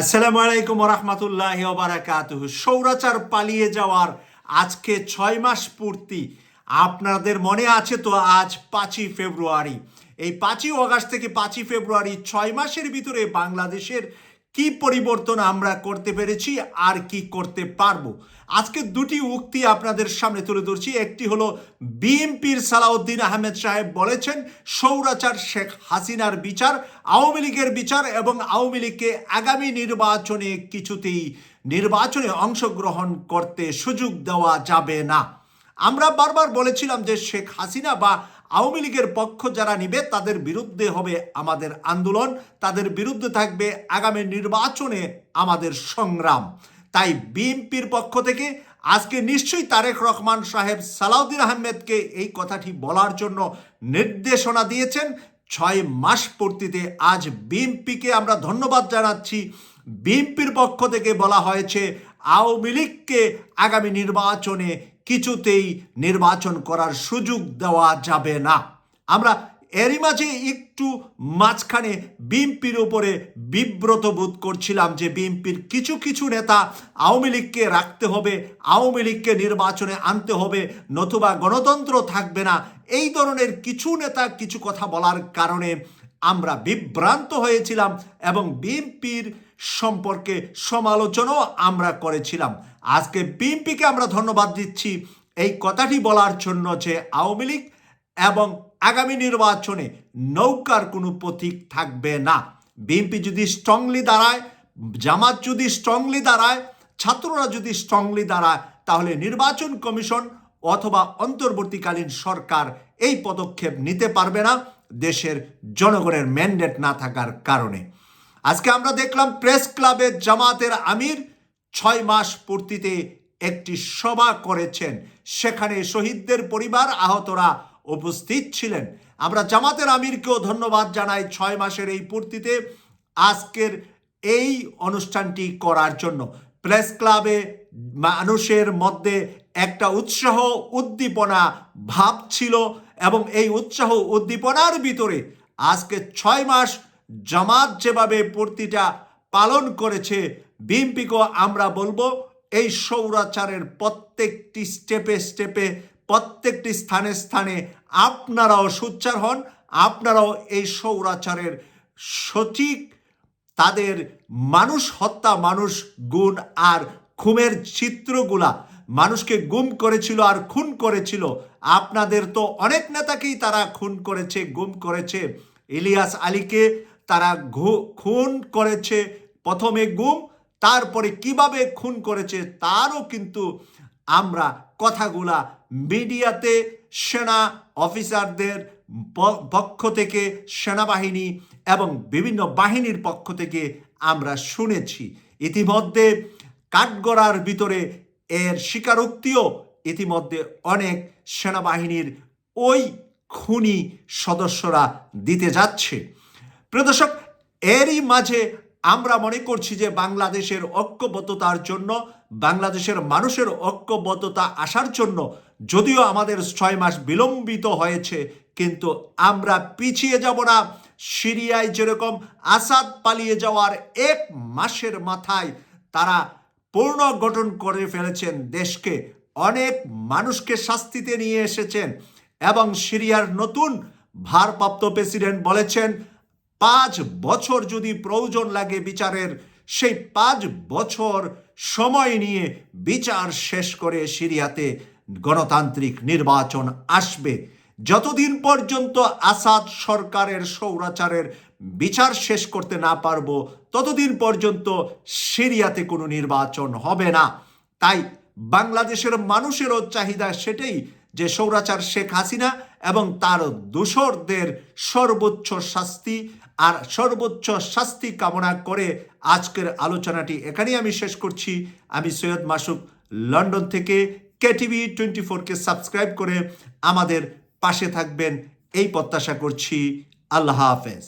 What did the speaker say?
আসসালামু আলাইকুম রহমতুল্লাহ বারাকাত সৌরাচার পালিয়ে যাওয়ার আজকে ছয় মাস পূর্তি আপনাদের মনে আছে তো আজ পাঁচই ফেব্রুয়ারি। এই পাঁচই অগাস্ট থেকে পাঁচই ফেব্রুয়ারি ছয় মাসের ভিতরে বাংলাদেশের কি পরিবর্তন আমরা করতে পেরেছি আর কি করতে পারব? আজকে দুটি উক্তি আপনাদের সামনে তুলে ধরছি। একটি হলো, বিএনপির সালাউদ্দিন আহমেদ সাহেব বলেছেন, সৌরাচার শেখ হাসিনার বিচার, আওয়ামী লীগের বিচার এবং আওয়ামী লীগকে আগামী নির্বাচনে কিছুতেই নির্বাচনে অংশগ্রহণ করতে সুযোগ দেওয়া যাবে না। আমরা বারবার বলেছিলাম যে শেখ হাসিনা বা আওয়ামী লীগের পক্ষ যারা নিবে, তাদের বিরুদ্ধে হবে আমাদের আন্দোলন, তাদের বিরুদ্ধে থাকবে আগামী নির্বাচনে আমাদের সংগ্রাম। তাই বিএনপির পক্ষ থেকে আজকে নিশ্চয়ই তারেক রহমান সাহেব সালাউদ্দিন আহমেদকে এই কথাটি বলার জন্য নির্দেশনা দিয়েছেন। ছয় মাস পূর্তিতে আজ বিএনপিকে আমরা ধন্যবাদ জানাচ্ছি। বিএনপির পক্ষ থেকে বলা হয়েছে, আওয়ামী লীগকে আগামী নির্বাচনে কিছুতেই নির্বাচন করার সুযোগ দেওয়া যাবে না। আমরা এরই মাঝে একটু মাঝখানে বিএনপির উপরে বিব্রত বোধ করছিলাম যে বিএনপির কিছু কিছু নেতা আওয়ামী লীগকে রাখতে হবে, আওয়ামী লীগকে নির্বাচনে আনতে হবে, নতুবা গণতন্ত্র থাকবে না। এই ধরনের কিছু নেতা কিছু কথা বলার কারণে আমরা বিভ্রান্ত হয়েছিলাম এবং বিএনপির সম্পর্কে সমালোচনাও আমরা করেছিলাম। আজকে বিএনপিকে আমরা ধন্যবাদ দিচ্ছি এই কথাটি বলার জন্য যে আওয়ামী লীগ এবং আগামী নির্বাচনে নৌকার কোনো প্রতীক থাকবে না। বিএনপি যদি স্ট্রংলি দাঁড়ায়, জামাত যদি স্ট্রংলি দাঁড়ায়, ছাত্ররা যদি স্ট্রংলি দাঁড়ায়, তাহলে নির্বাচন কমিশন অথবা অন্তর্বর্তীকালীন সরকার এই পদক্ষেপ নিতে পারবে না। দেশের জনগণের ম্যান্ডেট না থাকার কারণে। আজকে আমরা দেখলাম প্রেস ক্লাবের জামাতের আমির ছয় মাস পূর্তিতে একটি সভা করেছেন। সেখানে শহীদদের পরিবার আহতরা উপস্থিত ছিলেন। আমরা জামাতের আমিরকেও ধন্যবাদ জানাই ছয় মাসের এই পূর্তিতে আজকের এই অনুষ্ঠানটি করার জন্য। প্রেস ক্লাবে মানুষের মধ্যে একটা উৎসাহ উদ্দীপনা ভাব ছিল এবং এই উৎসাহ উদ্দীপনার ভিতরে আজকে ছয় মাস জামাত যেভাবে পূর্তিটা পালন করেছে, বিএনপিকেও আমরা বলব এই সৌরাচারের প্রত্যেকটি স্টেপে স্টেপে, প্রত্যেকটি স্থানে স্থানে আপনারাও সোচ্চার হন, আপনারাও এই সৌরাচারের সঠিক, তাদের মানুষ হত্যা, মানুষ গুণ আর খুমের চিত্রগুলা মানুষকে গুম করেছিল আর খুন করেছিল। আপনাদের তো অনেক নেতাকেই তারা খুন করেছে, গুম করেছে। ইলিয়াস আলীকে তারা খুন করেছে। প্রথমে গুম, তারপরে কীভাবে খুন করেছে তারও কিন্তু আমরা কথাগুলা মিডিয়াতে সেনা অফিসারদের পক্ষ থেকে, সেনাবাহিনী এবং বিভিন্ন বাহিনীর পক্ষ থেকে আমরা শুনেছি। ইতিমধ্যে কাঠগড়ার ভিতরে এর স্বীকারোক্তিও ইতিমধ্যে অনেক সেনাবাহিনীর ওই খুনি সদস্যরা দিতে যাচ্ছে। প্রদর্শক এরই মাঝে আমরা মনে করছি যে বাংলাদেশের ঐক্যবদ্ধতার জন্য, বাংলাদেশের মানুষের ঐক্যবদ্ধতা আসার জন্য যদিও আমাদের ছয় মাস বিলম্বিত হয়েছে, কিন্তু আমরা পিছিয়ে যাব না। সিরিয়ায় যেরকম আসাদ পালিয়ে যাওয়ার এক মাসের মাথায় তারা পূর্ণ গঠন করে ফেলেছেন, দেশকে অনেক মানুষকে শাস্তিতে নিয়ে এসেছেন এবং সিরিয়ার নতুন ভারপ্রাপ্ত প্রেসিডেন্ট বলেছেন পাঁচ বছর যদি প্রয়োজন লাগে বিচারের, সেই পাঁচ বছর সময় নিয়ে বিচার শেষ করে সিরিয়াতে গণতান্ত্রিক নির্বাচন আসবে। যতদিন পর্যন্ত আসাদ সরকারের সৌরাচারের বিচার শেষ করতে না পারব, ততদিন পর্যন্ত সিরিয়াতে কোনো নির্বাচন হবে না। তাই বাংলাদেশের মানুষেরও চাহিদা সেটাই যে সৌরাচার শেখ হাসিনা এবং তার দূষরদের সর্বোচ্চ শাস্তি আর সর্বোচ্চ শাস্তি কামনা করে আজকের আলোচনাটি এখানেই আমি শেষ করছি। আমি সৈয়দ মাসুক, লন্ডন থেকে কেটিভি টোয়েন্টি ফোরকে সাবস্ক্রাইব করে আমাদের পাশে থাকবেন। এই প্রত্যাশা করছি। আল্লাহ হাফেজ।